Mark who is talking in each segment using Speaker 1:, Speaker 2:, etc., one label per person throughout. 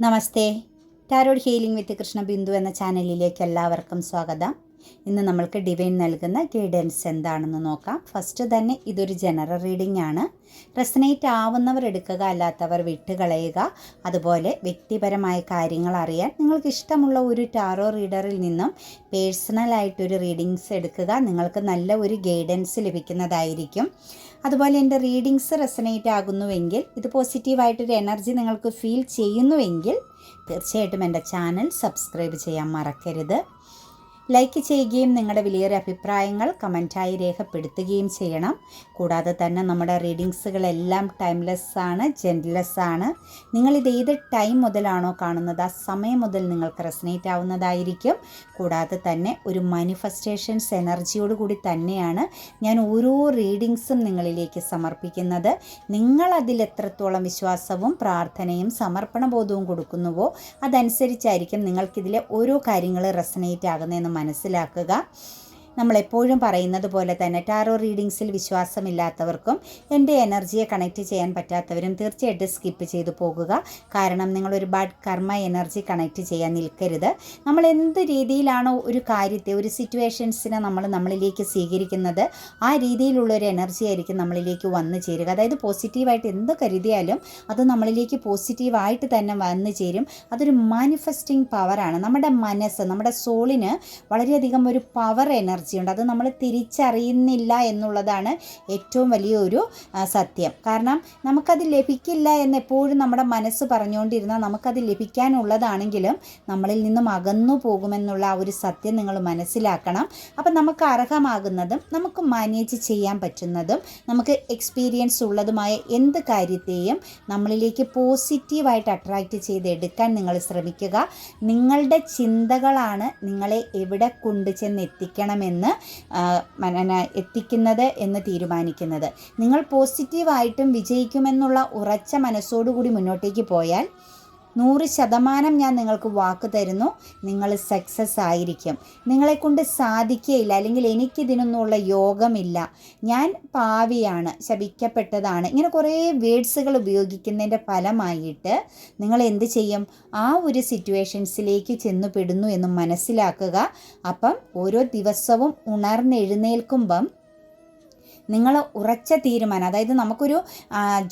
Speaker 1: Namaste. Tarot healing with Krishna Bindu എന്ന ചാനലിലേക്ക് എല്ലാവർക്കും സ്വാഗതം. ഇന്ന് നമ്മൾക്ക് ഡിവൈൻ നൽകുന്ന ഗൈഡൻസ് എന്താണെന്ന് നോക്കാം. ഫസ്റ്റ് തന്നെ ഇതൊരു ജനറൽ റീഡിംഗ് ആണ്. റെസനേറ്റ് ആവുന്നവർ എടുക്കുക അല്ലാത്തവർ വിട്ടുകളയുക. അതുപോലെ വ്യക്തിപരമായ കാര്യങ്ങൾ അറിയാൻ നിങ്ങൾക്ക് ഇഷ്ടമുള്ള ഒരു ടാറോ റീഡറിൽ നിന്നും പേഴ്സണലായിട്ടൊരു റീഡിങ്സ് എടുക്കുക. നിങ്ങൾക്ക് നല്ല ഒരു ഗൈഡൻസ് ലഭിക്കുന്നതായിരിക്കും. അതുപോലെ എന്റെ റീഡിങ്സ് റെസനേറ്റ് ആകുന്നുവെങ്കിൽ ഇത് പോസിറ്റീവായിട്ടൊരു എനർജി നിങ്ങൾക്ക് ഫീൽ ചെയ്യുന്നുവെങ്കിൽ തീർച്ചയായിട്ടും എന്റെ ചാനൽ സബ്സ്ക്രൈബ് ചെയ്യാൻ മറക്കരുത്. ലൈക്ക് ചെയ്യുകയും നിങ്ങളുടെ വിലയേറിയ അഭിപ്രായങ്ങൾ കമന്റായി രേഖപ്പെടുത്തുകയും ചെയ്യണം. കൂടാതെ തന്നെ നമ്മുടെ റീഡിങ്സുകളെല്ലാം ടൈംലെസ് ആണ് ജെൻലെസ് ആണ്. നിങ്ങളിത് ഏത് ടൈം മുതലാണോ കാണുന്നത് ആ സമയം മുതൽ നിങ്ങൾക്ക് റെസനേറ്റ് ആവുന്നതായിരിക്കും. കൂടാതെ തന്നെ ഒരു മാനിഫെസ്റ്റേഷൻസ് എനർജിയോട് കൂടി തന്നെയാണ് ഞാൻ ഓരോ റീഡിങ്സും നിങ്ങളിലേക്ക് സമർപ്പിക്കുന്നത്. നിങ്ങൾ അതിൽ എത്രത്തോളം വിശ്വാസവും പ്രാർത്ഥനയും സമർപ്പണ ബോധവും കൊടുക്കുന്നുവോ അതനുസരിച്ചായിരിക്കും നിങ്ങൾക്കിതിലെ ഓരോ കാര്യങ്ങൾ റെസനേറ്റ് ആകുന്നതെന്ന് മനസ്സിലാക്കുക. നമ്മളെപ്പോഴും പറയുന്നത് പോലെ തന്നെ ടാറോ റീഡിങ്സിൽ വിശ്വാസമില്ലാത്തവർക്കും എന്റെ എനർജിയെ കണക്ട് ചെയ്യാൻ പറ്റാത്തവരും തീർച്ചയായിട്ടും സ്കിപ്പ് ചെയ്തു പോകുക. കാരണം നിങ്ങളൊരു ബാഡ് കർമ്മ എനർജി കണക്ട് ചെയ്യാൻ നിൽക്കരുത്. നമ്മൾ എന്ത് രീതിയിലാണോ ഒരു കാര്യത്തെ ഒരു സിറ്റുവേഷൻസിനെ നമ്മൾ നമ്മളിലേക്ക് സ്വീകരിക്കുന്നത് ആ രീതിയിലുള്ള ഒരു എനർജി ആയിരിക്കും നമ്മളിലേക്ക് വന്നു ചേരുക. അതായത് പോസിറ്റീവായിട്ട് എന്ത് കരുതിയാലും അത് നമ്മളിലേക്ക് പോസിറ്റീവായിട്ട് തന്നെ വന്നു ചേരും. അതൊരു മാനിഫെസ്റ്റിംഗ് പവറാണ് നമ്മുടെ മനസ്സ് നമ്മുടെ സോളിന് വളരെയധികം ഒരു പവർ എനർജി ഉണ്ട് അത് നമ്മൾ തിരിച്ചറിയുന്നില്ല എന്നുള്ളതാണ് ഏറ്റവും വലിയൊരു സത്യം. കാരണം നമുക്കത് ലഭിക്കില്ല എന്ന് എപ്പോഴും നമ്മുടെ മനസ്സ് പറഞ്ഞുകൊണ്ടിരുന്നാൽ നമുക്കത് ലഭിക്കാനുള്ളതാണെങ്കിലും നമ്മളിൽ നിന്നും അകന്നു പോകുമെന്നുള്ള ആ ഒരു സത്യം നിങ്ങൾ മനസ്സിലാക്കണം. അപ്പം നമുക്ക് അർഹമാകുന്നതും നമുക്ക് മാനേജ് ചെയ്യാൻ പറ്റുന്നതും നമുക്ക് എക്സ്പീരിയൻസ് ഉള്ളതുമായ എന്ത് കാര്യത്തെയും നമ്മളിലേക്ക് പോസിറ്റീവായിട്ട് അട്രാക്റ്റ് ചെയ്തെടുക്കാൻ നിങ്ങൾ ശ്രമിക്കുക. നിങ്ങളുടെ ചിന്തകളാണ് നിങ്ങളെ എവിടെ കൊണ്ടുചെന്ന് എത്തിക്കണമെന്ന് മന- എത്തിക്കുന്നത് എന്ന് തീരുമാനിക്കുന്നത്. നിങ്ങൾ പോസിറ്റീവായിട്ടും വിജയിക്കുമെന്നുള്ള ഉറച്ച മനസ്സോടുകൂടി മുന്നോട്ടേക്ക് പോയാൽ നൂറ് ശതമാനം ഞാൻ നിങ്ങൾക്ക് വാക്ക് തരുന്നു. നിങ്ങൾ സക്സസ് ആയിരിക്കും. നിങ്ങളെക്കൊണ്ട് സാധിക്കുകയില്ല. അല്ലെങ്കിൽ എനിക്കിതിനൊന്നുമുള്ള യോഗമില്ല. ഞാൻ പാവിയാണ്. ശപിക്കപ്പെട്ടതാണ്. ഇങ്ങനെ കുറേ വേഡ്സുകൾ ഉപയോഗിക്കുന്നതിന്റെ ഫലമായിട്ട് നിങ്ങൾ എന്ത് ചെയ്യും? ആ ഒരു സിറ്റുവേഷൻസിലേക്ക് ചെന്നുപെടുന്നു എന്ന് മനസ്സിലാക്കുക. അപ്പം ഓരോ ദിവസവും ഉണർന്നെഴുന്നേൽക്കുമ്പം നിങ്ങൾ ഉറച്ച തീരുമാനം അതായത് നമുക്കൊരു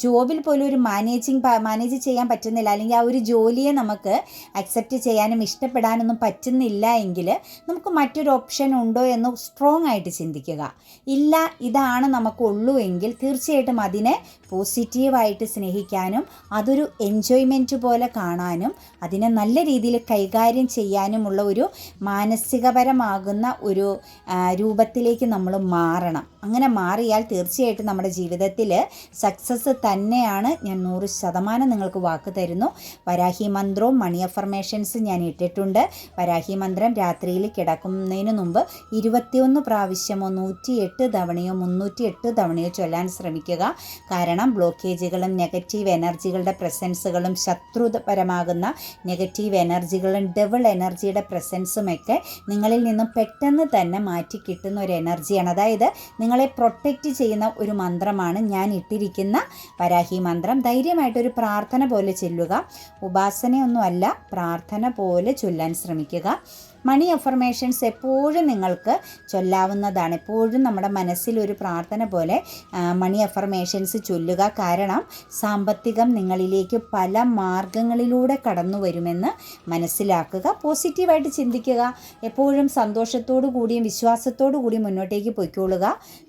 Speaker 1: ജോബിൽ പോലും ഒരു മാനേജിങ് മാനേജ് ചെയ്യാൻ പറ്റുന്നില്ല അല്ലെങ്കിൽ ആ ഒരു ജോലിയെ നമുക്ക് അക്സെപ്റ്റ് ചെയ്യാനും ഇഷ്ടപ്പെടാനൊന്നും പറ്റുന്നില്ല എങ്കിൽ നമുക്ക് മറ്റൊരു ഓപ്ഷൻ ഉണ്ടോ എന്ന് സ്ട്രോങ് ആയിട്ട് ചിന്തിക്കുക. ഇല്ല ഇതാണ് നമുക്കുള്ളൂ എങ്കിൽ തീർച്ചയായിട്ടും അതിനെ പോസിറ്റീവായിട്ട് സ്നേഹിക്കാനും അതൊരു എൻജോയ്മെന്റ് പോലെ കാണാനും അതിനെ നല്ല രീതിയിൽ കൈകാര്യം ചെയ്യാനുമുള്ള ഒരു മാനസികപരമാകുന്ന ഒരു രൂപത്തിലേക്ക് നമ്മൾ മാറണം. അങ്ങനെ മാറിയാൽ തീർച്ചയായിട്ടും നമ്മുടെ ജീവിതത്തിൽ സക്സസ് തന്നെയാണ്. ഞാൻ നൂറ് ശതമാനം നിങ്ങൾക്ക് വാക്ക് തരുന്നു. വരാഹി മന്ത്രവും മണി അഫർമേഷൻസ് ഞാൻ ഇട്ടിട്ടുണ്ട്. വരാഹി മന്ത്രം രാത്രിയിൽ കിടക്കുന്നതിന് മുമ്പ് ഇരുപത്തിയൊന്ന് പ്രാവശ്യമോ നൂറ്റിയെട്ട് തവണയോ മുന്നൂറ്റി എട്ട് തവണയോ ചൊല്ലാൻ ശ്രമിക്കുക. കാരണം ബ്ലോക്കേജുകളും നെഗറ്റീവ് എനർജികളുടെ പ്രസൻസുകളും ശത്രുപരമാകുന്ന നെഗറ്റീവ് എനർജികളും ഡബിൾ എനർജിയുടെ പ്രസൻസുമൊക്കെ നിങ്ങളിൽ നിന്നും പെട്ടെന്ന് തന്നെ മാറ്റി കിട്ടുന്ന ഒരു എനർജിയാണ് അതായത് നിങ്ങളെ പ്രൊട്ടക്റ്റ് ചെയ്യുന്ന ഒരു മന്ത്രമാണ് ഞാൻ ഇട്ടിരിക്കുന്ന വരാഹി മന്ത്രം. ധൈര്യമായിട്ടൊരു പ്രാർത്ഥന പോലെ ചൊല്ലുക. ഉപാസനയൊന്നുമല്ല പ്രാർത്ഥന പോലെ ചൊല്ലാൻ ശ്രമിക്കുക. മണി അഫർമേഷൻസ് എപ്പോഴും നിങ്ങൾക്ക് ചൊല്ലാവുന്നതാണ്. എപ്പോഴും നമ്മുടെ മനസ്സിൽ ഒരു പ്രാർത്ഥന പോലെ മണി അഫർമേഷൻസ് ചൊല്ലുക കാരണം സാമ്പത്തികം നിങ്ങളിലേക്ക് പല മാർഗങ്ങളിലൂടെ കടന്നു വരുമെന്ന് മനസ്സിലാക്കുക പോസിറ്റീവായിട്ട് ചിന്തിക്കുക എപ്പോഴും സന്തോഷത്തോടു കൂടിയും വിശ്വാസത്തോടു കൂടിയും മുന്നോട്ടേക്ക് പൊയ്ക്കൊള്ളുക.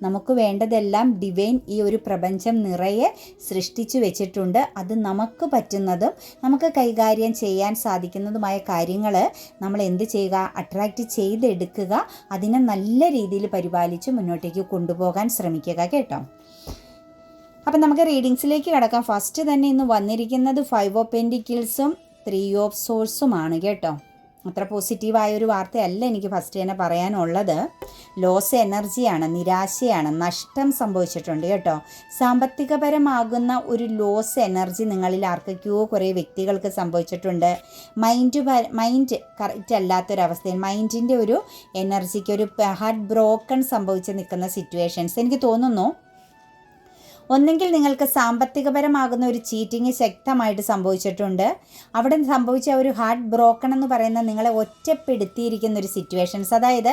Speaker 1: നമുക്ക് വേണ്ടതെല്ലാം ഡിവൈൻ ഈ ഒരു പ്രപഞ്ചം നിറയെ സൃഷ്ടിച്ചു വെച്ചിട്ടുണ്ട്. അത് നമുക്ക് പറ്റുന്നതും നമുക്ക് കൈകാര്യം ചെയ്യാൻ സാധിക്കുന്നതുമായ കാര്യങ്ങൾ നമ്മൾ എന്ത് ചെയ്യുക അട്രാക്റ്റ് ചെയ്തെടുക്കുക അതിനെ നല്ല രീതിയിൽ പരിപാലിച്ച് മുന്നോട്ടേക്ക് കൊണ്ടുപോകാൻ ശ്രമിക്കുക കേട്ടോ. അപ്പം നമുക്ക് റീഡിങ്സിലേക്ക് കിടക്കാം. ഫസ്റ്റ് തന്നെ ഇന്ന് വന്നിരിക്കുന്നത് ഫൈവ് ഓഫ് പെൻഡിക്കിൾസും ത്രീ ഓഫ് സോഴ്സുമാണ് കേട്ടോ. അത്ര പോസിറ്റീവായ ഒരു വാർത്തയല്ല എനിക്ക് ഫസ്റ്റ് തന്നെ പറയാനുള്ളത്. ലോസ് എനർജിയാണ് നിരാശയാണ് നഷ്ടം സംഭവിച്ചിട്ടുണ്ട് കേട്ടോ. സാമ്പത്തികപരമാകുന്ന ഒരു ലോസ് എനർജി നിങ്ങളിൽ ആർക്കൊക്കെയോ കുറേ വ്യക്തികൾക്ക് സംഭവിച്ചിട്ടുണ്ട്. മൈൻഡ് മൈൻഡ് കറക്റ്റ് അല്ലാത്തൊരവസ്ഥയിൽ മൈൻഡിന്റെ ഒരു എനർജിക്ക് ഒരു ഹാർട്ട് ബ്രോക്കൺ സംഭവിച്ച് നിൽക്കുന്ന സിറ്റുവേഷൻസ് എനിക്ക് തോന്നുന്നു ഒന്നെങ്കിൽ നിങ്ങൾക്ക് സാമ്പത്തികപരമാകുന്ന ഒരു ചീറ്റിംഗ് ശക്തമായിട്ട് സംഭവിച്ചിട്ടുണ്ട്. അവിടെ സംഭവിച്ച ഒരു ഹാർട്ട് ബ്രോക്കൺ എന്ന് പറയുന്ന നിങ്ങളെ ഒറ്റപ്പെടുത്തിയിരിക്കുന്ന ഒരു സിറ്റുവേഷൻസ് അതായത്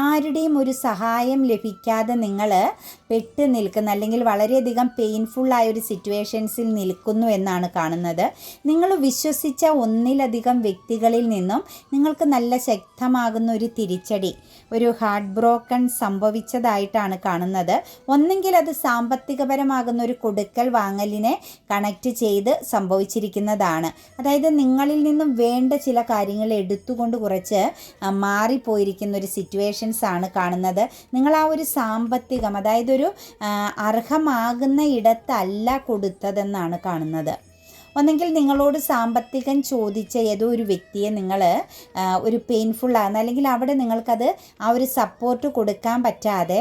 Speaker 1: ആരുടെയും ഒരു സഹായം ലഭിക്കാതെ നിങ്ങൾ പെട്ട് നിൽക്കുന്ന അല്ലെങ്കിൽ വളരെയധികം പെയിൻഫുള്ളായ ഒരു സിറ്റുവേഷൻസിൽ നിൽക്കുന്നു എന്നാണ് കാണുന്നത്. നിങ്ങൾ വിശ്വസിച്ച ഒന്നിലധികം വ്യക്തികളിൽ നിന്നും നിങ്ങൾക്ക് നല്ല ശക്തമാകുന്ന ഒരു തിരിച്ചടി ഒരു ഹാർട്ട് ബ്രോക്കൺ സംഭവിച്ചതായിട്ടാണ് കാണുന്നത്. ഒന്നെങ്കിൽ അത് സാമ്പത്തികപരമാകുന്ന ഒരു കൊടുക്കൽ വാങ്ങലിനെ കണക്റ്റ് ചെയ്ത് സംഭവിച്ചിരിക്കുന്നതാണ്. അതായത് നിങ്ങളിൽ നിന്നും വേണ്ട ചില കാര്യങ്ങൾ എടുത്തുകൊണ്ട് കുറച്ച് മാറിപ്പോയിരിക്കുന്ന ഒരു സിറ്റുവേഷൻസ് ആണ് കാണുന്നത്. നിങ്ങൾ ആ ഒരു സാമ്പത്തികം അതായത് ഒരു അർഹമാകുന്ന ഇടത്തല്ല കൊടുത്തതെന്നാണ് കാണുന്നത്. ഒന്നെങ്കിൽ നിങ്ങളോട് സാമ്പത്തികം ചോദിച്ച ഏതോ ഒരു വ്യക്തിയെ നിങ്ങൾ ഒരു പെയിൻഫുൾ ആകുന്ന അല്ലെങ്കിൽ അവിടെ നിങ്ങൾക്കത് ആ ഒരു സപ്പോർട്ട് കൊടുക്കാൻ പറ്റാതെ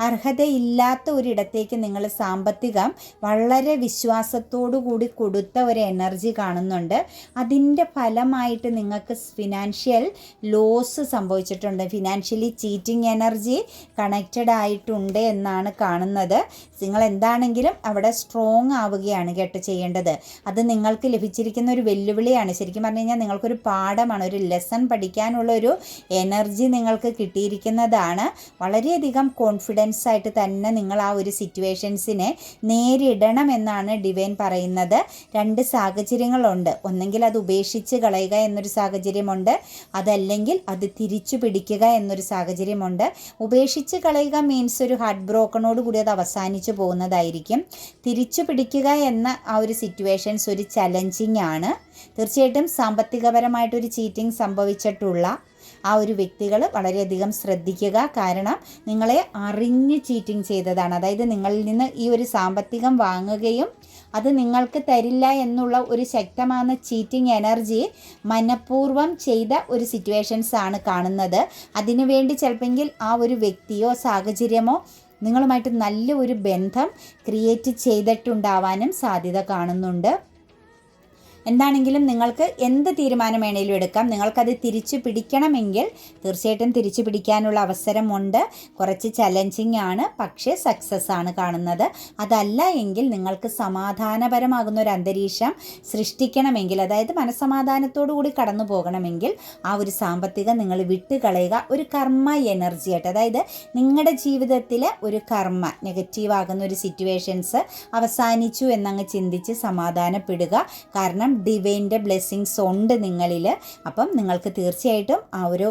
Speaker 1: അർഹതയില്ലാത്ത ഒരിടത്തേക്ക് നിങ്ങൾ സാമ്പത്തികം വളരെ വിശ്വാസത്തോടു കൂടി കൊടുത്ത ഒരു എനർജി കാണുന്നുണ്ട്. അതിന്റെ ഫലമായിട്ട് നിങ്ങൾക്ക് ഫിനാൻഷ്യൽ ലോസ് സംഭവിച്ചിട്ടുണ്ട്. ഫിനാൻഷ്യലി ചീറ്റിംഗ് എനർജി കണക്റ്റഡ് ആയിട്ടുണ്ട് എന്നാണ് കാണുന്നത്. നിങ്ങൾ എന്താണെങ്കിലും അവിടെ സ്ട്രോങ് ആവുകയാണ് കേട്ടോ ചെയ്യേണ്ടത്. അത് നിങ്ങൾക്ക് ലഭിച്ചിരിക്കുന്ന ഒരു വെല്ലുവിളിയാണ്. ശരിക്കും പറഞ്ഞു കഴിഞ്ഞാൽ നിങ്ങൾക്കൊരു പാഠമാണ് ഒരു ലെസൺ പഠിക്കാനുള്ള ഒരു എനർജി നിങ്ങൾക്ക് കിട്ടിയിരിക്കുന്നതാണ്. വളരെയധികം കോൺഫിഡൻസ് ആയിട്ട് തന്നെ നിങ്ങൾ ആ ഒരു സിറ്റുവേഷൻസിനെ നേരിടണം എന്നാണ് ഡിവൈൻ പറയുന്നത്. രണ്ട് സാഹചര്യങ്ങളുണ്ട്. ഒന്നെങ്കിൽ അത് ഉപേക്ഷിച്ച് കളയുക എന്നൊരു സാഹചര്യമുണ്ട്. അതല്ലെങ്കിൽ അത് തിരിച്ചു പിടിക്കുക എന്നൊരു സാഹചര്യമുണ്ട്. ഉപേക്ഷിച്ച് കളയുക മീൻസ് ഒരു ഹാർട്ട് ബ്രോക്കണോട് കൂടി അത് അവസാനിച്ചു പോകുന്നതായിരിക്കും. തിരിച്ചു പിടിക്കുക എന്ന ആ ഒരു സിറ്റുവേഷൻസ് ഒരു ചലഞ്ചിങ് ആണ്. തീർച്ചയായിട്ടും സാമ്പത്തികപരമായിട്ടൊരു ചീറ്റിംഗ് സംഭവിച്ചിട്ടുള്ള ആ ഒരു വ്യക്തികൾ വളരെയധികം ശ്രദ്ധിക്കുക. കാരണം നിങ്ങളെ അറിഞ്ഞ് ചീറ്റിംഗ് ചെയ്തതാണ്. അതായത് നിങ്ങളിൽ നിന്ന് ഈ ഒരു സാമ്പത്തികം വാങ്ങുകയും അത് നിങ്ങൾക്ക് തരില്ല എന്നുള്ള ഒരു ശക്തമായ ചീറ്റിംഗ് എനർജി മനഃപൂർവം ചെയ്ത ഒരു സിറ്റുവേഷൻസ് ആണ് കാണുന്നത്. അതിനുവേണ്ടി ചിലപ്പോൾ ആ ഒരു വ്യക്തിയോ സാഹചര്യമോ നിങ്ങളുമായിട്ട് നല്ല ഒരു ബന്ധം ക്രിയേറ്റ് ചെയ്തിട്ടുണ്ടാവാനും സാധ്യത കാണുന്നുണ്ട്. എന്താണെങ്കിലും നിങ്ങൾക്ക് എന്ത് തീരുമാനം വേണേലും എടുക്കാം. നിങ്ങൾക്കത് തിരിച്ചു പിടിക്കണമെങ്കിൽ തീർച്ചയായിട്ടും തിരിച്ചു പിടിക്കാനുള്ള അവസരമുണ്ട് കുറച്ച് ചലഞ്ചിങ് ആണ് പക്ഷേ സക്സസ് ആണ് കാണുന്നത്. അതല്ല എങ്കിൽ നിങ്ങൾക്ക് സമാധാനപരമാകുന്ന ഒരു അന്തരീക്ഷം സൃഷ്ടിക്കണമെങ്കിൽ അതായത് മനസ്സമാധാനത്തോടു കൂടി കടന്നു പോകണമെങ്കിൽ ആ ഒരു സാമ്പത്തികം നിങ്ങൾ വിട്ടുകളയുക ഒരു കർമ്മ എനർജി ആയിട്ട്. അതായത് നിങ്ങളുടെ ജീവിതത്തിലെ ഒരു കർമ്മ നെഗറ്റീവ് ആകുന്ന ഒരു സിറ്റുവേഷൻസ് അവസാനിച്ചു എന്നങ്ങ് ചിന്തിച്ച് സമാധാനപ്പെടുക. കാരണം ഡിവൈന്റെ ബ്ലെസ്സിങ്സ് ഉണ്ട് നിങ്ങളിൽ അപ്പം നിങ്ങൾക്ക് തീർച്ചയായിട്ടും ആ ഒരു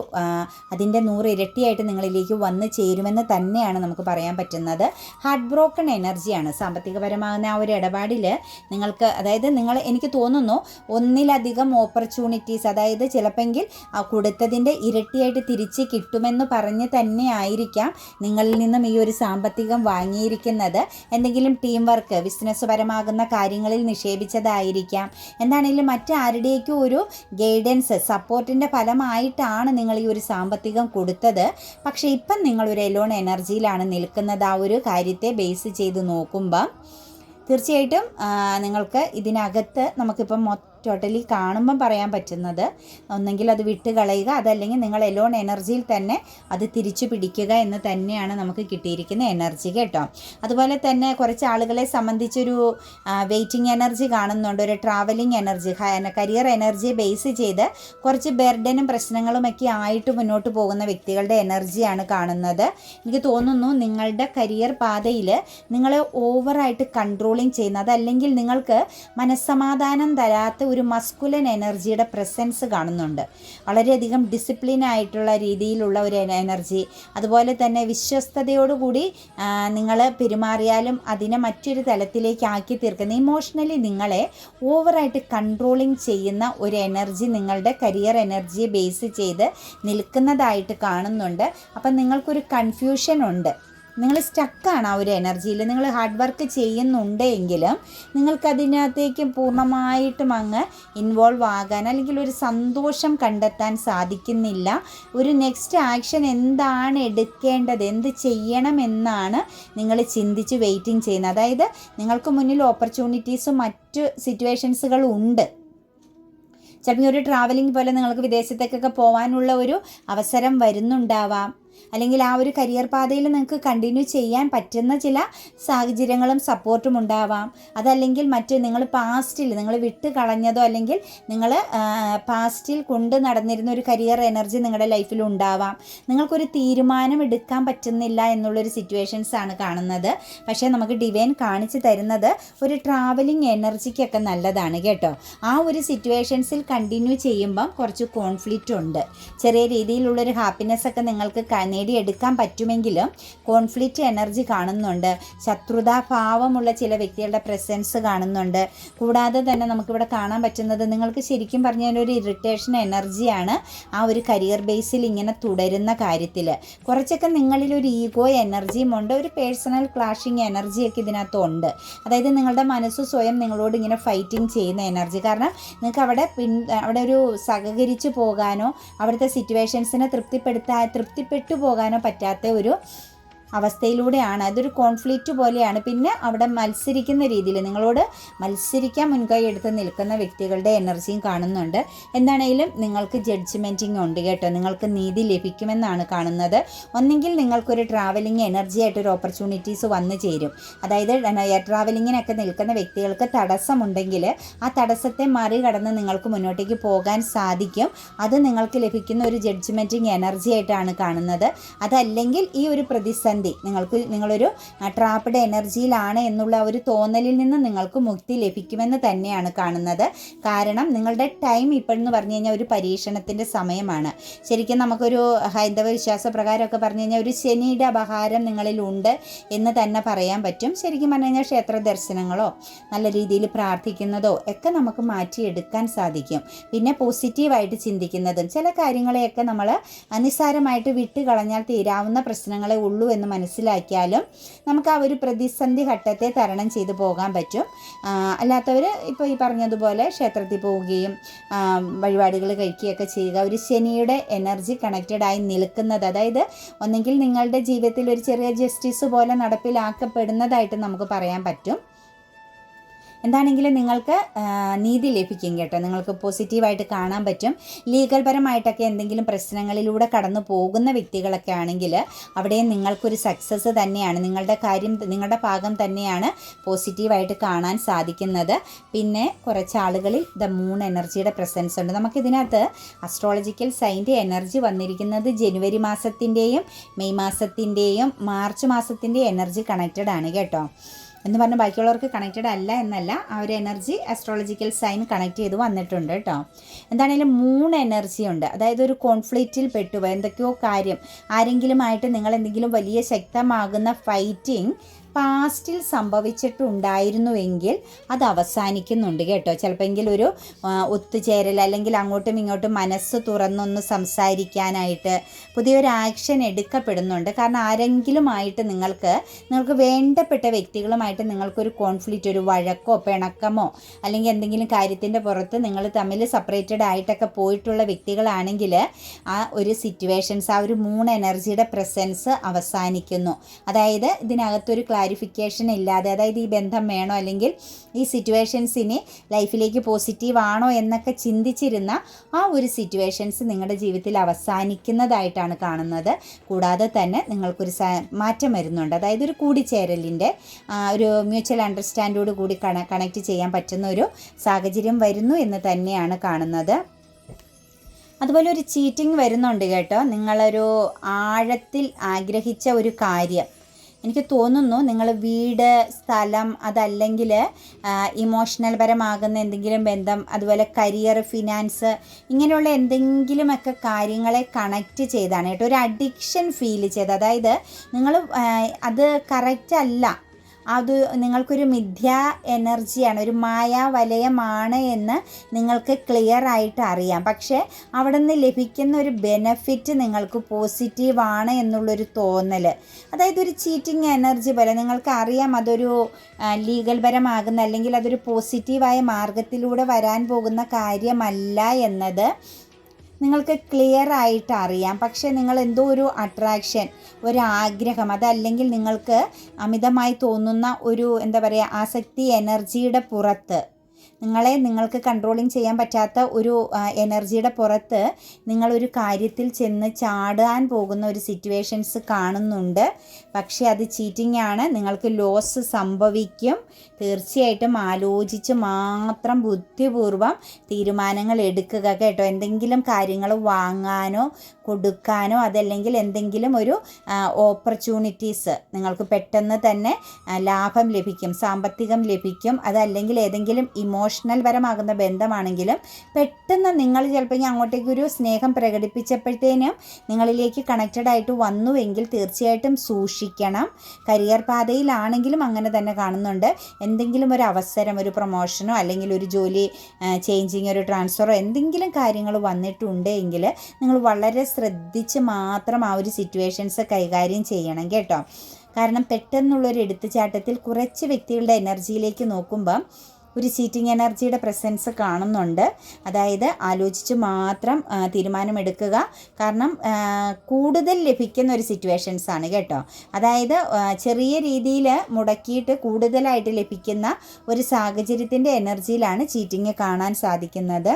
Speaker 1: അതിന്റെ നൂറ് ഇരട്ടിയായിട്ട് നിങ്ങളിലേക്ക് വന്ന് ചേരുമെന്ന് തന്നെയാണ് നമുക്ക് പറയാൻ പറ്റുന്നത്. ഹാർട്ട് ബ്രോക്കൺ എനർജിയാണ് സാമ്പത്തികപരമാകുന്ന ആ ഒരു ഇടപാടിൽ നിങ്ങൾക്ക് അതായത് നിങ്ങൾ എനിക്ക് തോന്നുന്നു ഒന്നിലധികം ഓപ്പർച്യൂണിറ്റീസ് അതായത് ചിലപ്പെങ്കിൽ ആ കൊടുത്തതിന്റെ ഇരട്ടിയായിട്ട് തിരിച്ച് കിട്ടുമെന്ന് പറഞ്ഞ് തന്നെ ആയിരിക്കാം നിങ്ങളിൽ നിന്നും ഈ ഒരു സാമ്പത്തികം വാങ്ങിയിരിക്കുന്നത്. എന്തെങ്കിലും ടീം വർക്ക് ബിസിനസ് പരമാകുന്ന കാര്യങ്ങളിൽ നിക്ഷേപിച്ചതായിരിക്കാം. എന്താണെങ്കിലും മറ്റാരുടേക്കും ഒരു ഗൈഡൻസ് സപ്പോർട്ടിന്റെ ഫലമായിട്ടാണ് നിങ്ങൾ ഈ ഒരു സാമ്പത്തികം കൊടുത്തത്. പക്ഷേ ഇപ്പം നിങ്ങളൊരു എലോൺ എനർജിയിലാണ് നിൽക്കുന്നത്. ആ ഒരു കാര്യത്തെ ബേസ് ചെയ്ത് നോക്കുമ്പം തീർച്ചയായിട്ടും നിങ്ങൾക്ക് ഇതിനകത്ത് നമുക്കിപ്പം മൊത്തം ടോട്ടലി കാണുമ്പം പറയാൻ പറ്റുന്നത്. ഒന്നെങ്കിൽ അത് വിട്ട് കളയുക അതല്ലെങ്കിൽ നിങ്ങൾ എലോൺ എനർജിയിൽ തന്നെ അത് തിരിച്ചു പിടിക്കുക എന്ന് തന്നെയാണ് നമുക്ക് കിട്ടിയിരിക്കുന്ന എനർജി കേട്ടോ. അതുപോലെ തന്നെ കുറച്ച് ആളുകളെ സംബന്ധിച്ചൊരു വെയിറ്റിംഗ് എനർജി കാണുന്നുണ്ട്. ഒരു ട്രാവലിംഗ് എനർജി കരിയർ എനർജിയെ ബേസ് ചെയ്ത് കുറച്ച് ബെർഡനും പ്രശ്നങ്ങളുമൊക്കെ ആയിട്ട് മുന്നോട്ട് പോകുന്ന വ്യക്തികളുടെ എനർജിയാണ് കാണുന്നത്. എനിക്ക് തോന്നുന്നു നിങ്ങളുടെ കരിയർ പാതയിൽ നിങ്ങളെ ഓവറായിട്ട് കൺട്രോളിങ് ചെയ്യുന്നത് അല്ലെങ്കിൽ നിങ്ങൾക്ക് മനസ്സമാധാനം തരാത്ത ഒരു മസ്കുലൻ എനർജിയുടെ പ്രസൻസ് കാണുന്നുണ്ട്. വളരെയധികം ഡിസിപ്ലിൻ ആയിട്ടുള്ള രീതിയിലുള്ള ഒരു എനർജി അതുപോലെ തന്നെ വിശ്വസ്തയോടുകൂടി നിങ്ങൾ പെരുമാറിയാലും അതിനെ മറ്റൊരു തലത്തിലേക്ക് ആക്കി തീർക്കുന്ന ഇമോഷണലി നിങ്ങളെ ഓവറായിട്ട് കൺട്രോളിങ് ചെയ്യുന്ന ഒരു എനർജി നിങ്ങളുടെ കരിയർ എനർജിയെ ബേസ് ചെയ്ത് നിൽക്കുന്നതായിട്ട് കാണുന്നുണ്ട്. അപ്പം നിങ്ങൾക്കൊരു കൺഫ്യൂഷൻ ഉണ്ട്. നിങ്ങൾ സ്റ്റക്കാണ് ആ ഒരു എനർജിയിൽ നിങ്ങൾ ഹാർഡ് വർക്ക് ചെയ്യുന്നുണ്ടെങ്കിലും നിങ്ങൾക്കതിനകത്തേക്ക് പൂർണമായിട്ടും അങ്ങ് ഇൻവോൾവ് ആകാൻ അല്ലെങ്കിൽ ഒരു സന്തോഷം കണ്ടെത്താൻ സാധിക്കുന്നില്ല. ഒരു നെക്സ്റ്റ് ആക്ഷൻ എന്താണ് എടുക്കേണ്ടത്? എന്ത് ചെയ്യണമെന്നാണ് നിങ്ങൾ ചിന്തിച്ച് വെയിറ്റിംഗ് ചെയ്യുന്നത്. അതായത് നിങ്ങൾക്ക് മുന്നിൽ ഓപ്പർച്യൂണിറ്റീസും മറ്റ് സിറ്റുവേഷൻസുകളും ഉണ്ട്. ചിലപ്പോൾ ഒരു ട്രാവലിംഗ് പോലെ നിങ്ങൾക്ക് വിദേശത്തേക്കൊക്കെ പോകാനുള്ള ഒരു അവസരം വരുന്നുണ്ടാവാം. അല്ലെങ്കിൽ ആ ഒരു കരിയർ പാതയിൽ നിങ്ങൾക്ക് കണ്ടിന്യൂ ചെയ്യാൻ പറ്റുന്ന ചില സാഹചര്യങ്ങളും സപ്പോർട്ടും ഉണ്ടാവാം. അതല്ലെങ്കിൽ മറ്റ് നിങ്ങൾ പാസ്റ്റിൽ നിങ്ങൾ വിട്ട് കളഞ്ഞതോ അല്ലെങ്കിൽ നിങ്ങൾ പാസ്റ്റിൽ കൊണ്ട് നടന്നിരുന്ന ഒരു കരിയർ എനർജി നിങ്ങളുടെ ലൈഫിൽ ഉണ്ടാവാം. നിങ്ങൾക്കൊരു തീരുമാനം എടുക്കാൻ പറ്റുന്നില്ല എന്നുള്ളൊരു സിറ്റുവേഷൻസ് ആണ് കാണുന്നത്. പക്ഷേ നമുക്ക് ഡിവൈൻ കാണിച്ചു തരുന്നത് ഒരു ട്രാവലിംഗ് എനർജിക്കൊക്കെ നല്ലതാണ് കേട്ടോ. ആ ഒരു സിറ്റുവേഷൻസിൽ കണ്ടിന്യൂ ചെയ്യുമ്പം കുറച്ച് കോൺഫ്ലിക്റ്റ് ഉണ്ട്. ചെറിയ രീതിയിലുള്ളൊരു ഹാപ്പിനെസ് ഒക്കെ നിങ്ങൾക്ക് നേടിയെടുക്കാൻ പറ്റുമെങ്കിലും കോൺഫ്ലിക്റ്റ് എനർജി കാണുന്നുണ്ട്. ശത്രുതാഭാവമുള്ള ചില വ്യക്തികളുടെ പ്രസൻസ് കാണുന്നുണ്ട്. കൂടാതെ തന്നെ നമുക്കിവിടെ കാണാൻ പറ്റുന്നത് നിങ്ങൾക്ക് ശരിക്കും പറഞ്ഞാൽ ഒരു ഇറിറ്റേഷൻ എനർജിയാണ് ആ ഒരു കരിയർ ബേസിൽ ഇങ്ങനെ തുടരുന്ന കാര്യത്തിൽ. കുറച്ചൊക്കെ നിങ്ങളിൽ ഒരു ഈഗോ എനർജിയും ഉണ്ട് ഒരു പേഴ്സണൽ ക്ലാഷിങ് എനർജിയൊക്കെ ഇതിനകത്തുണ്ട് അതായത് നിങ്ങളുടെ മനസ്സ് സ്വയം നിങ്ങളോട് ഇങ്ങനെ ഫൈറ്റിംഗ് ചെയ്യുന്ന എനർജി കാരണം നിങ്ങൾക്ക് അവിടെ പിൻ അവിടെ ഒരു സഹകരിച്ചു പോകാനോ അവിടുത്തെ സിറ്റുവേഷൻസിനെ തൃപ്തിപ്പെടുത്താൻ തൃപ്തിപ്പെട്ടു പോകാനോ പറ്റാത്ത ഒരു അവസ്ഥയിലൂടെയാണ്. അതൊരു കോൺഫ്ലിക്റ്റ് പോലെയാണ്. പിന്നെ അവിടെ മത്സരിക്കുന്ന രീതിയിൽ നിങ്ങളോട് മത്സരിക്കാൻ മുൻകൈ എടുത്ത് നിൽക്കുന്ന വ്യക്തികളുടെ എനർജിയും കാണുന്നുണ്ട്. എന്താണെങ്കിലും നിങ്ങൾക്ക് ജഡ്ജ്മെന്റിങ് ഉണ്ട് കേട്ടോ. നിങ്ങൾക്ക് നീതി ലഭിക്കുമെന്നാണ് കാണുന്നത്. ഒന്നെങ്കിൽ നിങ്ങൾക്കൊരു ട്രാവലിംഗ് എനർജി ആയിട്ടൊരു ഓപ്പർച്യൂണിറ്റീസ് വന്നു ചേരും. അതായത് ട്രാവലിങ്ങിനൊക്കെ നിൽക്കുന്ന വ്യക്തികൾക്ക് തടസ്സമുണ്ടെങ്കിൽ ആ തടസ്സത്തെ മറികടന്ന് നിങ്ങൾക്ക് മുന്നോട്ടേക്ക് പോകാൻ സാധിക്കും. അത് നിങ്ങൾക്ക് ലഭിക്കുന്ന ഒരു ജഡ്ജ്മെന്റിങ് എനർജി ആയിട്ടാണ് കാണുന്നത്. അതല്ലെങ്കിൽ ഈ ഒരു പ്രതിസന്ധി നിങ്ങൾക്ക് നിങ്ങളൊരു ട്രാപ്പഡ് എനർജിയിലാണ് എന്നുള്ള ഒരു തോന്നലിൽ നിന്ന് നിങ്ങൾക്ക് മുക്തി ലഭിക്കുമെന്ന് തന്നെയാണ് കാണുന്നത്. കാരണം നിങ്ങളുടെ ടൈം ഇപ്പോഴെന്ന് പറഞ്ഞു കഴിഞ്ഞാൽ ഒരു പരീക്ഷണത്തിന്റെ സമയമാണ്. ശരിക്കും നമുക്കൊരു ഹൈന്ദവ വിശ്വാസ പ്രകാരമൊക്കെ പറഞ്ഞു കഴിഞ്ഞാൽ ഒരു ശനിയുടെ അപഹാരം നിങ്ങളിലുണ്ട് എന്ന് തന്നെ പറയാൻ പറ്റും. ശരിക്കും പറഞ്ഞു കഴിഞ്ഞാൽ ക്ഷേത്ര ദർശനങ്ങളോ നല്ല രീതിയിൽ പ്രാർത്ഥിക്കുന്നതോ ഒക്കെ നമുക്ക് മാറ്റിയെടുക്കാൻ സാധിക്കും. പിന്നെ പോസിറ്റീവായിട്ട് ചിന്തിക്കുന്നതും ചില കാര്യങ്ങളെയൊക്കെ നമ്മൾ നിസ്സാരമായിട്ട് വിട്ട് കളഞ്ഞാൽ തീരാവുന്ന പ്രശ്നങ്ങളെ ഉള്ളൂ എന്ന് മനസ്സിലാക്കിയാലും നമുക്ക് ആ ഒരു പ്രതിസന്ധി ഘട്ടത്തെ തരണം ചെയ്തു പോകാൻ പറ്റും. അല്ലാത്തവർ ഇപ്പോൾ ഈ പറഞ്ഞതുപോലെ ക്ഷേത്രത്തിൽ പോവുകയും വഴിപാടുകൾ കഴിക്കുകയൊക്കെ ചെയ്യുക ഒരു ശനിയുടെ എനർജി കണക്റ്റഡ് ആയി നിൽക്കുന്നത് അതായത് ഒന്നെങ്കിൽ നിങ്ങളുടെ ജീവിതത്തിൽ ഒരു ചെറിയ ജസ്റ്റിസ് പോലെ നടപ്പിലാക്കപ്പെടുന്നതായിട്ട് നമുക്ക് പറയാൻ പറ്റും. എന്താണെങ്കിലും നിങ്ങൾക്ക് നീതി ലഭിക്കും കേട്ടോ. നിങ്ങൾക്ക് പോസിറ്റീവായിട്ട് കാണാൻ പറ്റും. ലീഗൽ പരമായിട്ടൊക്കെ എന്തെങ്കിലും പ്രശ്നങ്ങളിലൂടെ കടന്നു പോകുന്ന വ്യക്തികളൊക്കെ ആണെങ്കിൽ അവിടെ നിങ്ങൾക്കൊരു സക്സസ് തന്നെയാണ്. നിങ്ങളുടെ കാര്യം നിങ്ങളുടെ ഭാഗം തന്നെയാണ് പോസിറ്റീവായിട്ട് കാണാൻ സാധിക്കുന്നത്. പിന്നെ കുറച്ച് ആളുകളിൽ ദ മൂൺ എനർജിയുടെ പ്രസൻസ് ഉണ്ട്. നമുക്കിതിനകത്ത് അസ്ട്രോളജിക്കൽ സൈന്റെ എനർജി വന്നിരിക്കുന്നത് ജനുവരി മാസത്തിന്റെയും മെയ് മാസത്തിന്റെയും മാർച്ച് മാസത്തിന്റെ എനർജി കണക്റ്റഡ് ആണ് കേട്ടോ. എന്ന് പറഞ്ഞാൽ ബാക്കിയുള്ളവർക്ക് കണക്റ്റഡ് അല്ല എന്നല്ല ആ ഒരു എനർജി അസ്ട്രോളജിക്കൽ സൈൻ കണക്ട് ചെയ്ത് വന്നിട്ടുണ്ട് കേട്ടോ എന്താണെങ്കിലും മൂന്ന് എനർജി ഉണ്ട്. അതായത് ഒരു കോൺഫ്ലിക്റ്റിൽ പെട്ടുപോയി എന്തൊക്കെയോ കാര്യം. ആരെങ്കിലുമായിട്ട് നിങ്ങൾ എന്തെങ്കിലും വലിയ ശക്തമാകുന്ന ഫൈറ്റിംഗ് പാസ്റ്റിൽ സംഭവിച്ചിട്ടുണ്ടായിരുന്നുവെങ്കിൽ അത് അവസാനിക്കുന്നുണ്ട് കേട്ടോ. ചിലപ്പോൾ ഒരു ഒത്തുചേരൽ അല്ലെങ്കിൽ അങ്ങോട്ടും ഇങ്ങോട്ടും മനസ്സ് തുറന്നൊന്ന് സംസാരിക്കാനായിട്ട് പുതിയൊരു ആക്ഷൻ എടുക്കപ്പെടുന്നുണ്ട്. കാരണം ആരെങ്കിലുമായിട്ട് നിങ്ങൾക്ക് നിങ്ങൾക്ക് വേണ്ടപ്പെട്ട വ്യക്തികളുമായിട്ട് നിങ്ങൾക്കൊരു കോൺഫ്ലിക്റ്റ് ഒരു വഴക്കോ പിണക്കമോ അല്ലെങ്കിൽ എന്തെങ്കിലും കാര്യത്തിന്റെ പുറത്ത് നിങ്ങൾ തമ്മിൽ സെപ്പറേറ്റഡ് ആയിട്ടൊക്കെ പോയിട്ടുള്ള വ്യക്തികളാണെങ്കിൽ ആ ഒരു സിറ്റുവേഷൻസ് ആ ഒരു മൂൺ എനർജിയുടെ പ്രസൻസ് അവസാനിക്കുന്നു. അതായത് ഇതിനകത്തൊരു ക്ലാരിഫിക്കേഷൻ ഇല്ലാതെ അതായത് ഈ ബന്ധം വേണോ അല്ലെങ്കിൽ ഈ സിറ്റുവേഷൻസിന് ലൈഫിലേക്ക് പോസിറ്റീവ് ആണോ എന്നൊക്കെ ചിന്തിച്ചിരുന്ന ആ ഒരു സിറ്റുവേഷൻസ് നിങ്ങളുടെ ജീവിതത്തിൽ അവസാനിക്കുന്നതായിട്ടാണ് കാണുന്നത്. കൂടാതെ തന്നെ നിങ്ങൾക്കൊരു മാറ്റം വരുന്നുണ്ട്. അതായത് ഒരു കൂടിച്ചേരലിന്റെ ഒരു മ്യൂച്വൽ അണ്ടർസ്റ്റാൻഡോട് കൂടി കണ കണക്ട് ചെയ്യാൻ പറ്റുന്ന ഒരു സാഹചര്യം വരുന്നു എന്ന് തന്നെയാണ് കാണുന്നത്. അതുപോലെ ഒരു ചീറ്റിംഗ് വരുന്നുണ്ട് കേട്ടോ. നിങ്ങളൊരു ആഴത്തിൽ ആഗ്രഹിച്ച ഒരു കാര്യം. എനിക്ക് തോന്നുന്നു നിങ്ങൾ വീട് സ്ഥലം അതല്ലെങ്കിൽ ഇമോഷണൽ പരമാകുന്ന എന്തെങ്കിലും ബന്ധം അതുപോലെ കരിയർ ഫിനാൻസ് ഇങ്ങനെയുള്ള എന്തെങ്കിലുമൊക്കെ കാര്യങ്ങളെ കണക്റ്റ് ചെയ്താണ്. കേട്ടോ ഒരു അഡിക്ഷൻ ഫീൽ ചെയ്ത് അതായത് നിങ്ങൾ അത് കറക്റ്റ് അല്ല. അത് നിങ്ങൾക്കൊരു മിഥ്യ എനർജിയാണ് ഒരു മായാവലയമാണ് എന്ന് നിങ്ങൾക്ക് ക്ലിയർ ആയിട്ട് അറിയാം. പക്ഷേ അവിടെ നിന്ന് ലഭിക്കുന്ന ഒരു ബെനഫിറ്റ് നിങ്ങൾക്ക് പോസിറ്റീവാണ് എന്നുള്ളൊരു തോന്നൽ അതായത് ഒരു ചീറ്റിംഗ് എനർജി പോലെ നിങ്ങൾക്ക് അറിയാം അതൊരു ലീഗൽ പരമാകുന്ന അല്ലെങ്കിൽ അതൊരു പോസിറ്റീവായ മാർഗത്തിലൂടെ വരാൻ പോകുന്ന കാര്യമല്ല എന്നത്. നിങ്ങൾക്ക് ക്ലിയർ ആയിട്ട് അറിയാം. പക്ഷേ നിങ്ങൾ എന്തോ ഒരു അട്രാക്ഷൻ ഒരു ആഗ്രഹം അതല്ലെങ്കിൽ നിങ്ങൾക്ക് അമിതമായി തോന്നുന്ന ഒരു എന്താ പറയുക ആസക്തി എനർജിയുടെ പുറത്ത് നിങ്ങളെ നിങ്ങൾക്ക് കൺട്രോളിങ് ചെയ്യാൻ പറ്റാത്ത ഒരു എനർജിയുടെ പുറത്ത് നിങ്ങളൊരു കാര്യത്തിൽ ചെന്ന് ചാടാൻ പോകുന്ന ഒരു സിറ്റുവേഷൻസ് കാണുന്നുണ്ട്. പക്ഷേ അത് ചീറ്റിംഗ് ആണ്. നിങ്ങൾക്ക് ലോസ് സംഭവിക്കും. തീർച്ചയായിട്ടും ആലോചിച്ച് മാത്രം ബുദ്ധിപൂർവം തീരുമാനങ്ങൾ എടുക്കുക കേട്ടോ. എന്തെങ്കിലും കാര്യങ്ങൾ വാങ്ങാനോ കൊടുക്കാനോ അതല്ലെങ്കിൽ എന്തെങ്കിലും ഒരു ഓപ്പർച്യൂണിറ്റീസ് നിങ്ങൾക്ക് പെട്ടെന്ന് തന്നെ ലാഭം ലഭിക്കും സാമ്പത്തികം ലഭിക്കും അതല്ലെങ്കിൽ ഏതെങ്കിലും ഇമോഷണൽ പരമാകുന്ന ബന്ധമാണെങ്കിലും പെട്ടെന്ന് നിങ്ങൾ ചിലപ്പോൾ അങ്ങോട്ടേക്ക് ഒരു സ്നേഹം പ്രകടിപ്പിച്ചപ്പോഴത്തേനും നിങ്ങളിലേക്ക് കണക്റ്റഡ് ആയിട്ട് വന്നുവെങ്കിൽ തീർച്ചയായിട്ടും സൂക്ഷിക്കണം. കരിയർ പാതയിലാണെങ്കിലും അങ്ങനെ തന്നെ കാണുന്നുണ്ട്. എന്തെങ്കിലും ഒരു അവസരം ഒരു പ്രൊമോഷനോ അല്ലെങ്കിൽ ഒരു ജോലി ചേഞ്ചിങ് ഒരു ട്രാൻസ്ഫറോ എന്തെങ്കിലും കാര്യങ്ങൾ വന്നിട്ടുണ്ടെങ്കിൽ നിങ്ങൾ വളരെ ശ്രദ്ധിച്ച് മാത്രം ആ ഒരു സിറ്റുവേഷൻസ് കൈകാര്യം ചെയ്യണം കേട്ടോ. കാരണം പെട്ടെന്നുള്ളൊരു എടുത്തുചാട്ടത്തിൽ കുറച്ച് വ്യക്തികളുടെ എനർജിയിലേക്ക് നോക്കുമ്പം ഒരു ചീറ്റിംഗ് എനർജിയുടെ പ്രസൻസ് കാണുന്നുണ്ട്. അതായത് ആലോചിച്ച് മാത്രം തീരുമാനമെടുക്കുക. കാരണം കൂടുതൽ ലഭിക്കുന്ന ഒരു സിറ്റുവേഷൻസ് ആണ് കേട്ടോ. അതായത് ചെറിയ രീതിയിൽ മുടക്കിയിട്ട് കൂടുതലായിട്ട് ലഭിക്കുന്ന ഒരു സാഹചര്യത്തിന്റെ എനർജിയിലാണ് ചീറ്റിംഗ് കാണാൻ സാധിക്കുന്നത്.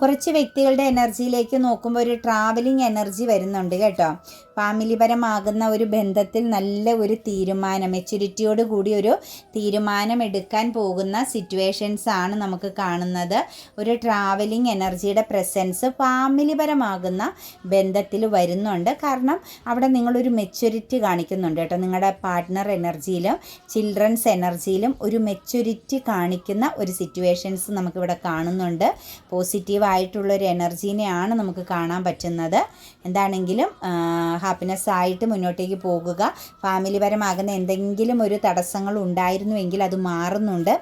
Speaker 1: കുറച്ച് വ്യക്തികളുടെ എനർജിയിലേക്ക് നോക്കുമ്പോൾ ഒരു ട്രാവലിംഗ് എനർജി വരുന്നുണ്ട് കേട്ടോ. ഫാമിലിപരമാകുന്ന ഒരു ബന്ധത്തിൽ നല്ല ഒരു തീരുമാനം മെച്യൂരിറ്റിയോട് കൂടി ഒരു തീരുമാനം എടുക്കാൻ പോകുന്ന സിറ്റുവേഷൻസ് ആണ് നമുക്ക് കാണുന്നത്. ഒരു ട്രാവലിംഗ് എനർജിയുടെ പ്രസൻസ് ഫാമിലിപരമാകുന്ന ബന്ധത്തിൽ വരുന്നുണ്ട്. കാരണം അവിടെ നിങ്ങളൊരു മെച്യൂരിറ്റി കാണിക്കുന്നുണ്ട് കേട്ടോ. നിങ്ങളുടെ പാർട്ട്ണർ എനർജിയിലും ചിൽഡ്രൻസ് എനർജിയിലും ഒരു മെച്യൂരിറ്റി കാണിക്കുന്ന ഒരു സിറ്റുവേഷൻസ് നമുക്കിവിടെ കാണുന്നുണ്ട്. പോസിറ്റീവായിട്ടുള്ളൊരു എനർജീനെയാണ് നമുക്ക് കാണാൻ പറ്റുന്നത്. എന്താണെങ്കിലും ഹാപ്പിനെസ് ആയിട്ട് മുന്നോട്ടേക്ക് പോകുക. ഫാമിലി പരമാകുന്ന എന്തെങ്കിലും ഒരു തടസ്സങ്ങൾ ഉണ്ടായിരുന്നുവെങ്കിൽ അത് മാറുന്നുണ്ട്.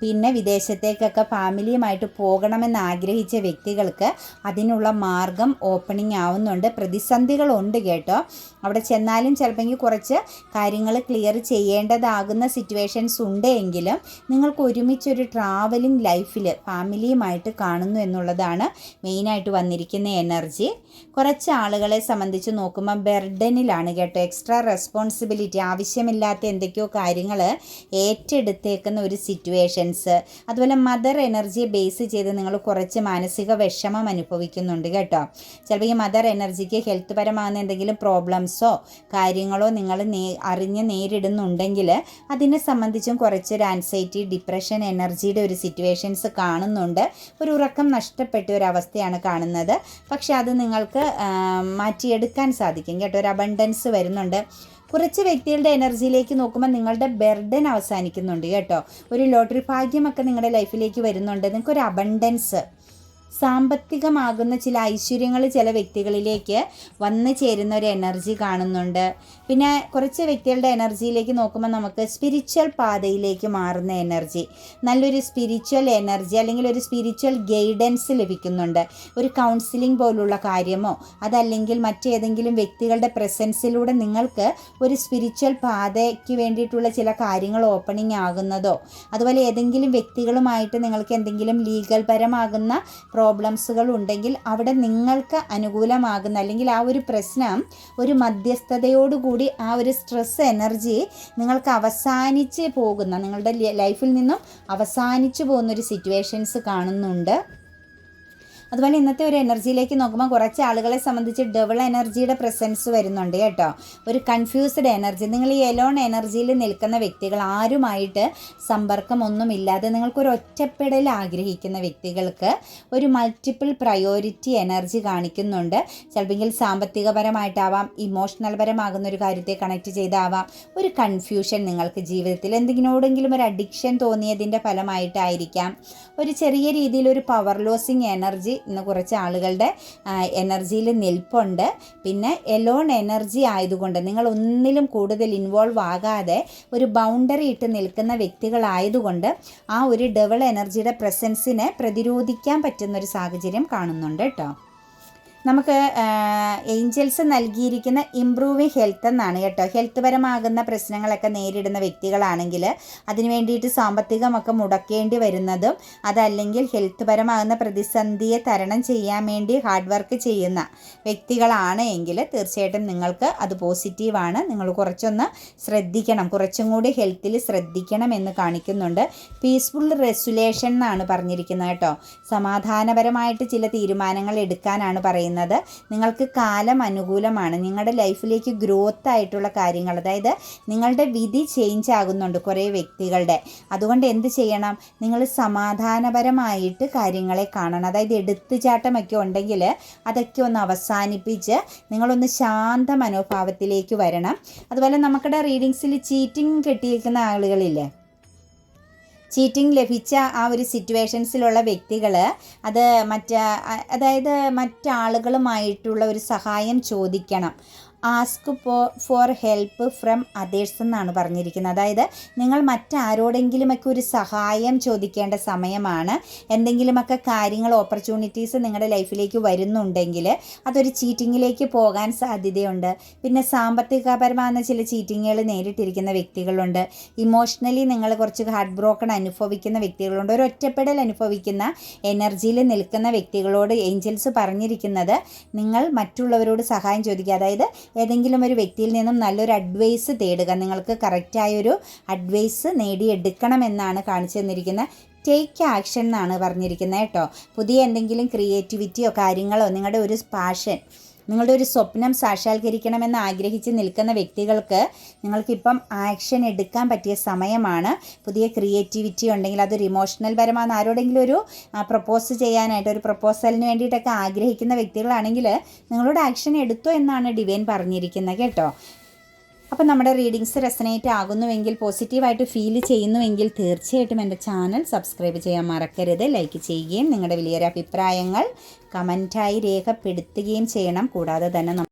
Speaker 1: പിന്നെ വിദേശത്തേക്കൊക്കെ ഫാമിലിയുമായിട്ട് പോകണമെന്ന് ആഗ്രഹിച്ച വ്യക്തികൾക്ക് അതിനുള്ള മാർഗം ഓപ്പണിംഗ് ആവുന്നുണ്ട്. പ്രതിസന്ധികളുണ്ട് കേട്ടോ. അവിടെ ചെന്നാലും ചിലപ്പോൾ കുറച്ച് കാര്യങ്ങൾ ക്ലിയർ ചെയ്യേണ്ടതാകുന്ന സിറ്റുവേഷൻസ് ഉണ്ട് എങ്കിലും നിങ്ങൾക്ക് ഒരുമിച്ചൊരു ട്രാവലിംഗ് ലൈഫിൽ ഫാമിലിയുമായിട്ട് കാണുന്നു എന്നുള്ളതാണ് മെയിനായിട്ട് വന്നിരിക്കുന്ന എനർജി കുറച്ച് ആളുകളെ സംബന്ധിച്ച് നോക്കുമ്പോൾ ബെർഡനിലാണ് കേട്ടോ. എക്സ്ട്രാ റെസ്പോൺസിബിലിറ്റി ആവശ്യമില്ലാത്ത എന്തൊക്കെയോ കാര്യങ്ങൾ ഏറ്റെടുത്തേക്കുന്ന ഒരു സിറ്റുവേഷൻസ് അതുപോലെ മദർ എനർജിയെ ബേസ് ചെയ്ത് നിങ്ങൾ കുറച്ച് മാനസിക വിഷമം അനുഭവിക്കുന്നുണ്ട് കേട്ടോ. ചിലപ്പോൾ ഈ മദർ എനർജിക്ക് ഹെൽത്ത് പരമാകുന്ന എന്തെങ്കിലും പ്രോബ്ലംസോ കാര്യങ്ങളോ നിങ്ങൾ നേ അറിഞ്ഞ് നേരിടുന്നുണ്ടെങ്കിൽ അതിനെ സംബന്ധിച്ചും കുറച്ചൊരു ആൻസൈറ്റി ഡിപ്രഷൻ എനർജിയുടെ ഒരു സിറ്റുവേഷൻസ് കാണുന്നുണ്ട്. ഒരു ഉറക്കം നഷ്ടപ്പെട്ട ഒരു അവസ്ഥയാണ് കാണുന്നത്. പക്ഷെ അത് നിങ്ങൾക്ക് മാറ്റിയെടുക്കാൻ സാധിക്കും കേട്ടോ. ഒരു അബണ്ടൻസ് വരുന്നുണ്ട്. കുറച്ച് വ്യക്തികളുടെ എനർജിയിലേക്ക് നോക്കുമ്പോൾ നിങ്ങളുടെ ബെർഡൻ അവസാനിക്കുന്നുണ്ട് കേട്ടോ. ഒരു ലോട്ടറി ഭാഗ്യമൊക്കെ നിങ്ങളുടെ ലൈഫിലേക്ക് വരുന്നുണ്ട്. നിങ്ങൾക്ക് ഒരു അബണ്ടൻസ്. സാമ്പത്തികമാകുന്ന ചില ഐശ്വര്യങ്ങൾ ചില വ്യക്തികളിലേക്ക് വന്നു ചേരുന്ന ഒരു എനർജി കാണുന്നുണ്ട്. പിന്നെ കുറച്ച് വ്യക്തികളുടെ എനർജിയിലേക്ക് നോക്കുമ്പോൾ നമുക്ക് സ്പിരിച്വൽ പാതയിലേക്ക് മാറുന്ന എനർജി. നല്ലൊരു സ്പിരിച്വൽ എനർജി അല്ലെങ്കിൽ ഒരു സ്പിരിച്വൽ ഗൈഡൻസ് ലഭിക്കുന്നുണ്ട്. ഒരു കൗൺസിലിംഗ് പോലുള്ള കാര്യമോ അതല്ലെങ്കിൽ മറ്റേതെങ്കിലും വ്യക്തികളുടെ പ്രസൻസിലൂടെ നിങ്ങൾക്ക് ഒരു സ്പിരിച്വൽ പാതയ്ക്ക് വേണ്ടിയിട്ടുള്ള ചില കാര്യങ്ങൾ ഓപ്പണിംഗ് ആകുന്നതോ അതുപോലെ ഏതെങ്കിലും വ്യക്തികളുമായിട്ട് നിങ്ങൾക്ക് എന്തെങ്കിലും ലീഗൽ പരമാകുന്ന പ്രോബ്ലംസുകൾ ഉണ്ടെങ്കിൽ അവിടെ നിങ്ങൾക്ക് അനുകൂലമാകുന്ന അല്ലെങ്കിൽ ആ ഒരു പ്രശ്നം ഒരു മധ്യസ്ഥതയോടുകൂടി ആ ഒരു സ്ട്രെസ് എനർജി നിങ്ങൾക്ക് അവസാനിച്ച് പോകുന്ന നിങ്ങളുടെ ലൈഫിൽ നിന്നും അവസാനിച്ചു പോകുന്ന ഒരു സിറ്റുവേഷൻസ് കാണുന്നുണ്ട്. അതുപോലെ ഇന്നത്തെ ഒരു എനർജിയിലേക്ക് നോക്കുമ്പോൾ കുറച്ച് ആളുകളെ സംബന്ധിച്ച് ഡബിൾ എനർജിയുടെ പ്രസൻസ് വരുന്നുണ്ട് കേട്ടോ. ഒരു കൺഫ്യൂസ്ഡ് എനർജി നിങ്ങൾ ഈ എലോൺ എനർജിയിൽ നിൽക്കുന്ന വ്യക്തികൾ ആരുമായിട്ട് സമ്പർക്കം ഒന്നുമില്ലാതെ നിങ്ങൾക്കൊരു ഒറ്റപ്പെടൽ ആഗ്രഹിക്കുന്ന വ്യക്തികൾക്ക് ഒരു മൾട്ടിപ്പിൾ പ്രയോറിറ്റി എനർജി കാണിക്കുന്നുണ്ട്. ചിലപ്പോൾ സാമ്പത്തികപരമായിട്ടാവാം ഇമോഷണൽ പരമാകുന്ന ഒരു കാര്യത്തെ കണക്ട് ചെയ്താവാം. ഒരു കൺഫ്യൂഷൻ നിങ്ങൾക്ക് ജീവിതത്തിൽ എന്തെങ്കിലോടെങ്കിലും ഒരു അഡിക്ഷൻ തോന്നിയതിന്റെ ഫലമായിട്ടായിരിക്കാം. ഒരു ചെറിയ രീതിയിൽ ഒരു പവർ ലോസിങ് എനർജി ഇന്ന് കുറച്ച് ആളുകളുടെ എനർജിയിൽ നിൽപ്പുണ്ട്. പിന്നെ എലോൺ എനർജി ആയതുകൊണ്ട് നിങ്ങൾ ഒന്നിലും കൂടുതൽ ഇൻവോൾവ് ആകാതെ ഒരു ബൗണ്ടറി ഇട്ട് നിൽക്കുന്ന വ്യക്തികളായതുകൊണ്ട് ആ ഒരു ഡബിൾ എനർജിയുടെ പ്രസൻസിനെ പ്രതിരോധിക്കാൻ പറ്റുന്ന ഒരു സാഹചര്യം കാണുന്നുണ്ട് കേട്ടോ നമുക്ക് ഏഞ്ചൽസ് നൽകിയിരിക്കുന്ന ഇമ്പ്രൂവിങ് ഹെൽത്ത് എന്നാണ് കേട്ടോ. ഹെൽത്ത് പരമാകുന്ന പ്രശ്നങ്ങളൊക്കെ നേരിടുന്ന വ്യക്തികളാണെങ്കിൽ അതിന് വേണ്ടിയിട്ട് സാമ്പത്തികമൊക്കെ മുടക്കേണ്ടി വരുന്നതും അതല്ലെങ്കിൽ ഹെൽത്ത് പരമാകുന്ന പ്രതിസന്ധിയെ തരണം ചെയ്യാൻ വേണ്ടി ഹാർഡ് വർക്ക് ചെയ്യുന്ന വ്യക്തികളാണ് എങ്കിൽ തീർച്ചയായിട്ടും നിങ്ങൾക്ക് അത് പോസിറ്റീവാണ് നിങ്ങൾ കുറച്ചൊന്ന് ശ്രദ്ധിക്കണം. കുറച്ചും കൂടി ഹെൽത്തിൽ ശ്രദ്ധിക്കണം എന്ന് കാണിക്കുന്നുണ്ട്. പീസ്ഫുൾ റെസുലേഷൻ എന്നാണ് പറഞ്ഞിരിക്കുന്നത് കേട്ടോ. സമാധാനപരമായിട്ട് ചില തീരുമാനങ്ങൾ എടുക്കാനാണ് പറയുന്നത്. നിങ്ങൾക്ക് കാലം അനുകൂലമാണ്. നിങ്ങളുടെ ലൈഫിലേക്ക് ഗ്രോത്ത് ആയിട്ടുള്ള കാര്യങ്ങൾ അതായത് നിങ്ങളുടെ വിധി ചേഞ്ച് ആകുന്നുണ്ട് കുറേ വ്യക്തികളുടെ. അതുകൊണ്ട് എന്ത് ചെയ്യണം? നിങ്ങൾ സമാധാനപരമായിട്ട് കാര്യങ്ങളെ കാണണം. അതായത് എടുത്തുചാട്ടമൊക്കെ ഉണ്ടെങ്കിൽ അതൊക്കെ ഒന്ന് അവസാനിപ്പിച്ച് നിങ്ങളൊന്ന് ശാന്ത മനോഭാവത്തിലേക്ക് വരണം. അതുപോലെ നമുക്കിടെ റീഡിങ്സിൽ ചീറ്റിംഗ് കെട്ടിയിരിക്കുന്ന ആളുകളില്ലേ? ചീറ്റിംഗ് ലഭിച്ച ആ ഒരു സിറ്റുവേഷൻസിലുള്ള വ്യക്തികൾ അത് മറ്റ് അതായത് മറ്റാളുകളുമായിട്ടുള്ള ഒരു സഹായം ചോദിക്കണം. Ask for help from others എന്നാണ് പറഞ്ഞിരിക്കുന്നത്. അതായത് നിങ്ങൾ മറ്റാരോടെങ്കിലുമൊക്കെ ഒരു സഹായം ചോദിക്കേണ്ട സമയമാണ്. എന്തെങ്കിലുമൊക്കെ കാര്യങ്ങൾ ഓപ്പർച്യൂണിറ്റീസ് നിങ്ങളുടെ ലൈഫിലേക്ക് വരുന്നുണ്ടെങ്കിൽ അതൊരു ചീറ്റിങ്ങിലേക്ക് പോകാൻ സാധ്യതയുണ്ട്. പിന്നെ സാമ്പത്തികപരമായ ചില ചീറ്റിങ്ങുകൾ നേരിട്ടിരിക്കുന്ന വ്യക്തികളുണ്ട്. ഇമോഷണലി നിങ്ങൾ കുറച്ച് ഹാർട്ട് ബ്രോക്കൺ അനുഭവിക്കുന്ന വ്യക്തികളുണ്ട്. ഒരു ഒറ്റപ്പെടൽ അനുഭവിക്കുന്ന എനർജിയിൽ നിൽക്കുന്ന വ്യക്തികളോട് ഏഞ്ചൽസ് പറഞ്ഞിരിക്കുന്നത് നിങ്ങൾ മറ്റുള്ളവരോട് സഹായം ചോദിക്കുക. അതായത് ഏതെങ്കിലും ഒരു വ്യക്തിയിൽ നിന്നും നല്ലൊരു അഡ്വൈസ് തേടുക. നിങ്ങൾക്ക് കറക്റ്റായൊരു അഡ്വൈസ് നേടിയെടുക്കണമെന്നാണ് കാണിച്ചു തന്നിരിക്കുന്നത് ടേക്ക് ആക്ഷൻ എന്നാണ് പറഞ്ഞിരിക്കുന്നത് കേട്ടോ. പുതിയ എന്തെങ്കിലും ക്രിയേറ്റിവിറ്റിയോ കാര്യങ്ങളോ നിങ്ങളുടെ ഒരു പാഷൻ നിങ്ങളുടെ ഒരു സ്വപ്നം സാക്ഷാത്കരിക്കണമെന്ന് ആഗ്രഹിച്ച് നിൽക്കുന്ന വ്യക്തികൾക്ക് നിങ്ങൾക്കിപ്പം ആക്ഷൻ എടുക്കാൻ പറ്റിയ സമയമാണ്. പുതിയ ക്രിയേറ്റിവിറ്റി ഉണ്ടെങ്കിൽ അതൊരു ഇമോഷണൽ പരമാണ്. ആരോടെങ്കിലും ഒരു പ്രപ്പോസ് ചെയ്യാനായിട്ട് ഒരു പ്രപ്പോസലിന് വേണ്ടിയിട്ടൊക്കെ ആഗ്രഹിക്കുന്ന വ്യക്തികളാണെങ്കിൽ നിങ്ങളോട് ആക്ഷൻ എടുത്തോ എന്നാണ് ഡിവൈൻ പറഞ്ഞിരിക്കുന്നത് കേട്ടോ. അപ്പം നമ്മുടെ റീഡിങ്സ് റെസനേറ്റ് ആകുന്നുവെങ്കിൽ പോസിറ്റീവായിട്ട് ഫീൽ ചെയ്യുന്നുവെങ്കിൽ തീർച്ചയായിട്ടും എന്റെ ചാനൽ സബ്സ്ക്രൈബ് ചെയ്യാൻ മറക്കരുത്. ലൈക്ക് ചെയ്യുകയും നിങ്ങളുടെ വലിയൊരു അഭിപ്രായങ്ങൾ കമന്റായി രേഖപ്പെടുത്തുകയും ചെയ്യണം. കൂടാതെ തന്നെ